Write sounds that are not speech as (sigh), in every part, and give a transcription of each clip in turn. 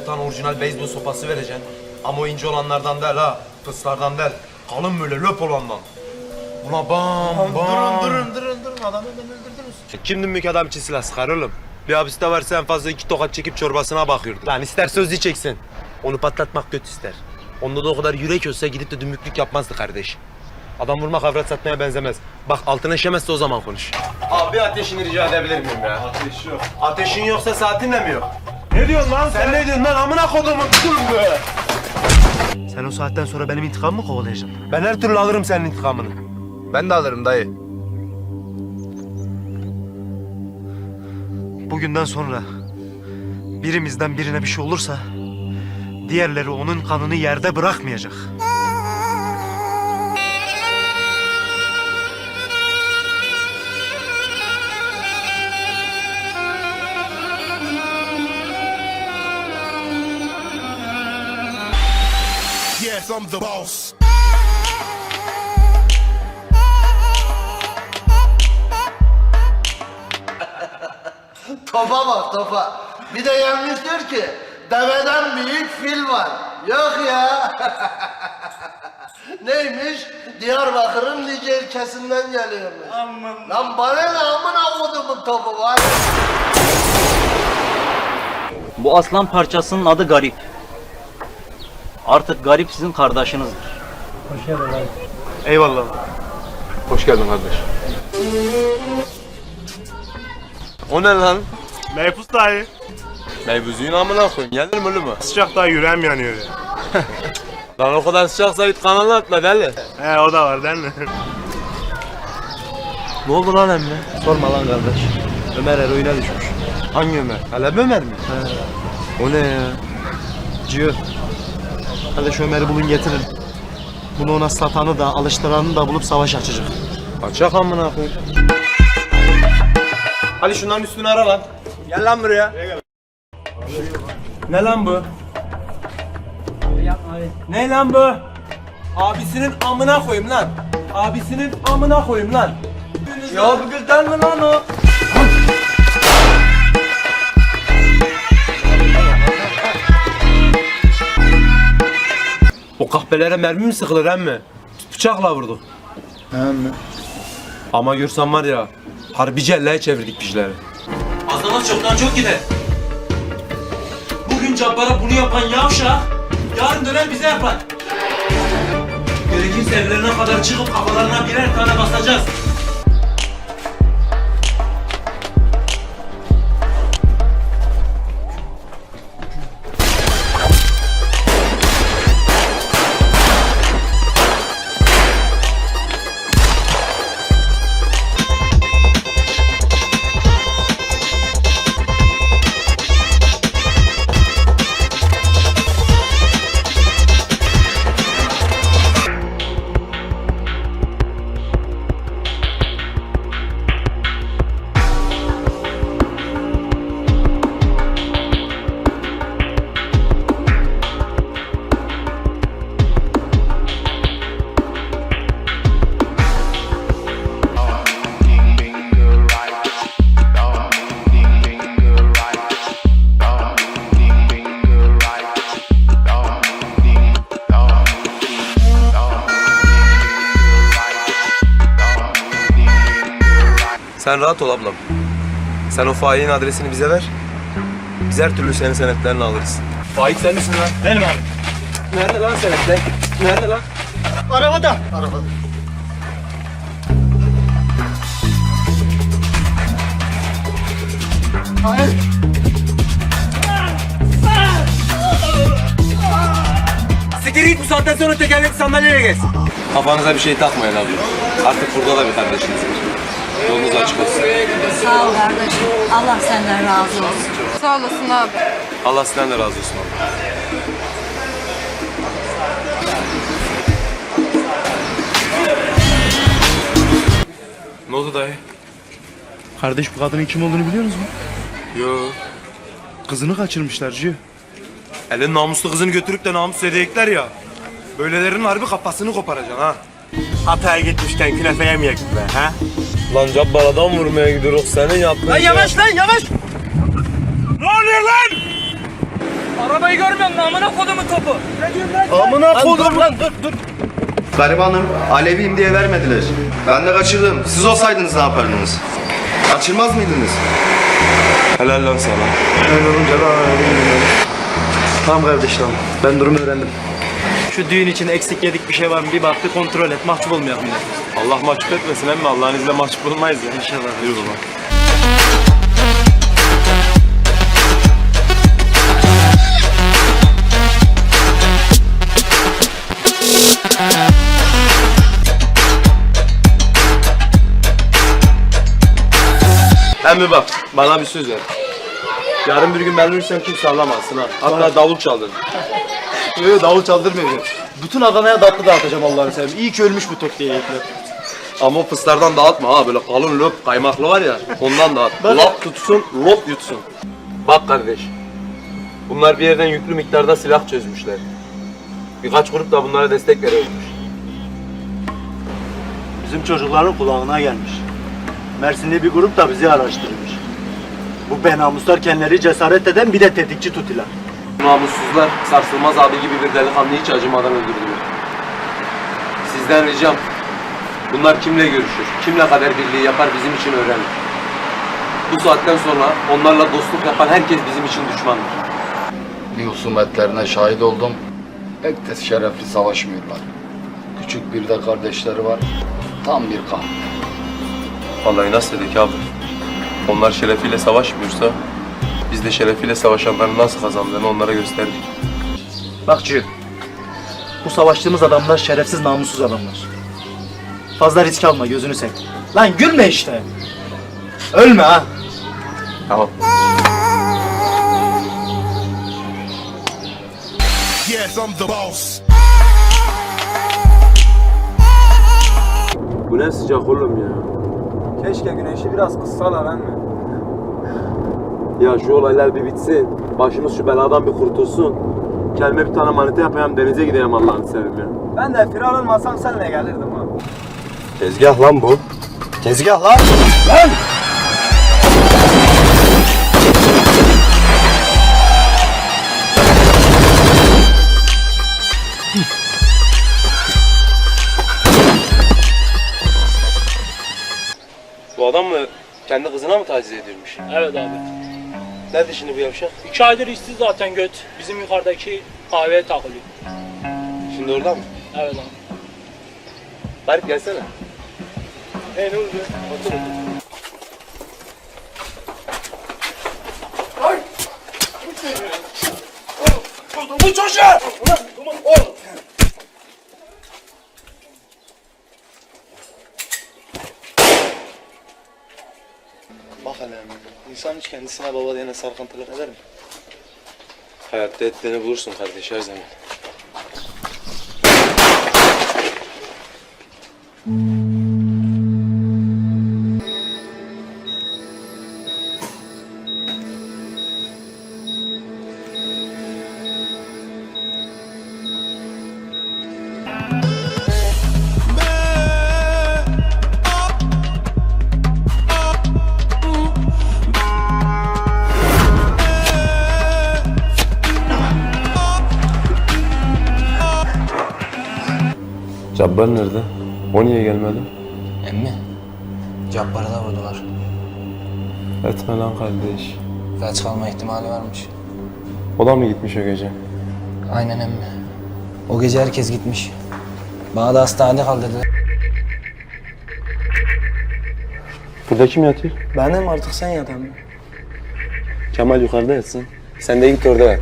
bir tane orijinal beyzbol sopası vereceksin. Ama o ince olanlardan değil ha. Fıslardan değil. Kalın böyle löp olandan. Buna bam bam. Durun durun durun durun adamı öldürdünüz. Kim dümbük adam için silah sıkar oğlum? Bir hapiste varsa en fazla iki tokat çekip çorbasına bakıyordu. Lan ister söz diyeceksin. Onu patlatmak kötü ister. Onda da o kadar yürek olsa gidip de dümbüklük yapmazdı kardeş. Adam vurmak avrat satmaya benzemez. Bak altına işemezse o zaman konuş. Abi ateşini rica edebilir miyim ya? Ateş yok. Ateşin yoksa saatin de mi yok? Ne diyorsun lan Sen ne diyorsun lan amına kodumun dümbü? Sen o saatten sonra benim intikamımı kovalayacaksın. Ben her türlü alırım senin intikamını. Ben de alırım dayı. Bugünden sonra birimizden birine bir şey olursa diğerleri onun kanını yerde bırakmayacak. Yes, I'm the boss. (laughs) Topa bak topa. Bir de yanlış diyor ki deveden büyük fil var. Yok ya. (laughs) Neymiş? Diyarbakır'ın Lice ilçesinden geliyormuş. Aman. Lan bana ne amına kodumun topu var. Bu aslan parçasının adı Garip. Artık Garip sizin kardeşinizdir. Eyvallah. Hoş geldin kardeş. O ne lan? Meypus dayı. Meybuzuğun amına koyayım. Gelir mi o? Sıcak dayı yüreğim yanıyor ya. (laughs) Lan o kadar sıcaksa git kanala atla deli. He o da var değil mi? (laughs) Ne oldu lan emmi? Sorma lan kardeş. Ömer eroine düşmüş. Hangi Ömer? Halep Ömer mi? O ne ya? Ciyo. Şu Ömer'i bulun getirin. Bunu ona satanı da alıştıranı da bulup savaş açacak. Açak amına koyayım. Hadi şunların üstünü ara lan. Gel lan buraya. Ne lan bu? Ne lan bu? Abisinin amına koyayım lan. Abisinin amına koyayım lan. Ya bu kızdan mı lan o? O kahpelere mermi mi sıkılır emmi? Bıçakla vurduk. Ama görsen var ya, harbi celleye çevirdik pişleri. Azdan çoktan çok gider. Bugün Cabbar'a bunu yapan yavşak, yarın döner bize yapar. Gerekirse evlerine kadar çıkıp kafalarına birer tane basacağız. Sen rahat ol ablam. Sen o failin adresini bize ver. Biz her türlü senin senetlerini alırız. Faik sen misin lan? Benim abi. Nerede lan senetler? Nerede lan? Arabada. Arabada. Hayır. Siktir git bu saatten sonra tekerlekli sandalyeye geç. Kafanıza bir şey takmayın abla. Artık burada da bir kardeşiniz var. Yolunuz açık olsun. Sağ ol kardeşim. Allah senden razı olsun. Sağ olasın abi. Allah sizden de razı olsun abla. Ne oldu dayı? Kardeş bu kadının kim olduğunu biliyor musun? Yo. Kızını kaçırmışlar Ciyo. Elin namuslu kızını götürüp de namus edecekler ya. Böylelerinin harbi kafasını koparacaksın ha. Hatay'a gitmişken künefe yemeyek be ha? Lan cabbar adam vurmaya gidiyoruz senin yaptığın Lan yavaş lan yavaş. Arabayı görmüyor musun? Amına kodumun topu. Amına kodum lan dur dur. Garibanım, Aleviyim diye vermediler. Ben de kaçırdım. Siz olsaydınız ne yapardınız? Kaçırmaz mıydınız? Helal lan sana. Öyle olunca da Tamam kardeş tamam. Ben durumu öğrendim. Şu düğün için eksik yedik bir şey var mı bir baktı kontrol et. Mahcup olmayalım yine. Allah mahcup etmesin emmi. Allah'ın izniyle mahcup olmayız ya. İnşallah. Yürü baba. Emmi bak, bana bir söz ver. Yarın bir gün ben ölürsem kimse anlamazsın ha. Hatta davul çaldın. Yok davul çaldırmıyor. Bütün Adana'ya tatlı dağıtacağım Allah'ını seveyim. İyi ki ölmüş bu tok diye herifler. Ama o fıslardan dağıtma ha böyle kalın löp kaymaklı var ya ondan dağıt. Lap tutsun lop yutsun. Bak kardeş. Bunlar bir yerden yüklü miktarda silah çözmüşler. Birkaç grup da bunlara destek veriyormuş. Bizim çocukların kulağına gelmiş. Mersinli bir grup da bizi araştırmış. Bu benamuslar kendileri cesaret eden bir de tetikçi tutilar. Namussuzlar sarsılmaz abi gibi bir delikanlıyı hiç acımadan öldürdüler. Sizden ricam bunlar kimle görüşür, kimle kader birliği yapar bizim için öğrenin. Bu saatten sonra onlarla dostluk yapan herkes bizim için düşmandır. Bir husumetlerine şahit oldum. Pek de şerefli savaşmıyorlar. Küçük bir de kardeşleri var. Tam bir kan. Vallahi nasıl dedik abi? Onlar şerefiyle savaşmıyorsa biz de şerefiyle savaşanların nasıl kazandığını onlara gösterdik. Bak Cüyün. Bu savaştığımız adamlar şerefsiz namussuz adamlar. Fazla risk alma gözünü seveyim. Lan gülme işte. Ölme ha. Tamam. Yes, I'm the boss. Bu ne sıcak oğlum ya. Keşke güneşi biraz kıssalar emmi. Ya şu olaylar bir bitsin. Başımız şu beladan bir kurtulsun. Kendime bir tane manita yapayım denize gideyim Allah'ını seveyim ya. Ben de firar olmasam seninle gelirdim ha. Tezgah lan bu. Tezgah lan. Bu adam mı kendi kızına mı taciz ediyormuş? Evet abi. Nerede şimdi bu yavşak? İki aydır işsiz zaten göt. Bizim yukarıdaki kahveye takılıyor. Şimdi orada mı? Evet abi. Garip gelsene. Hey ne oldu? Otur otur. Bak kendisine baba diyene sarkıntılık eder mi? Hayatta ettiğini bulursun kardeş her zaman. Cabbar nerede? O niye gelmedi? Emmi, Cabbar'ı da vurdular. Etme lan kardeş. Felç kalma ihtimali varmış. O da mı gitmiş o gece? Aynen emmi. O gece herkes gitmiş. Bana da hastanede kal dediler. Burada kim yatıyor? Benim artık sen yat emmi. Kemal yukarıda yatsın. Sen de git orada yat.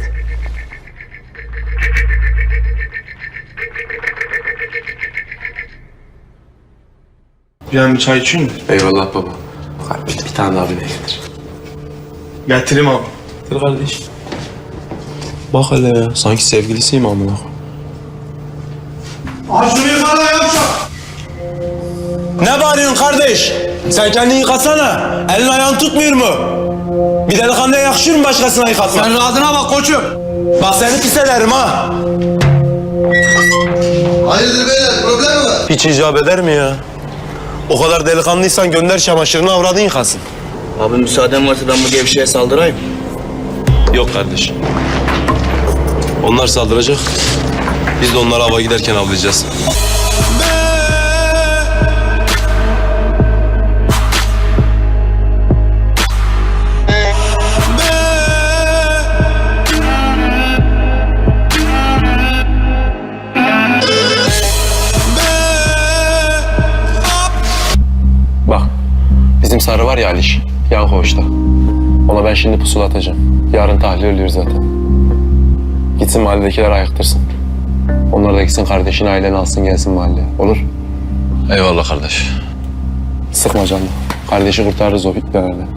Yani bir çay için mi? Eyvallah baba. Kardeş bir tane daha bile getir. Getireyim abi. Getir kardeş. Bak hele ya. Sanki sevgilisiyim amına. Ne bağırıyorsun kardeş? Sen kendini yıkasana. Elin ayağın tutmuyor mu? Bir delikanlıya yakışır mı başkasına yıkatmak? Sen rahatına bak koçum. Bak seni pis ederim ha. Hayırdır beyler problem mi var? Hiç icap eder mi ya? O kadar delikanlıysan gönder çamaşırını avradın yıkasın. Abi müsaaden varsa ben bu gevşeye saldırayım. Yok kardeş. Onlar saldıracak. Biz de onları hava giderken avlayacağız. Bizim sarı var ya Aliş, yan koğuşta. Ona ben şimdi pusula atacağım. Yarın tahlil ölüyor zaten. Gitsin mahalledekiler ayaktırsın. Onlar da gitsin kardeşini aileni alsın gelsin mahalleye. Olur? Eyvallah kardeş. Sıkma canını. Kardeşi kurtarırız o bitlerden.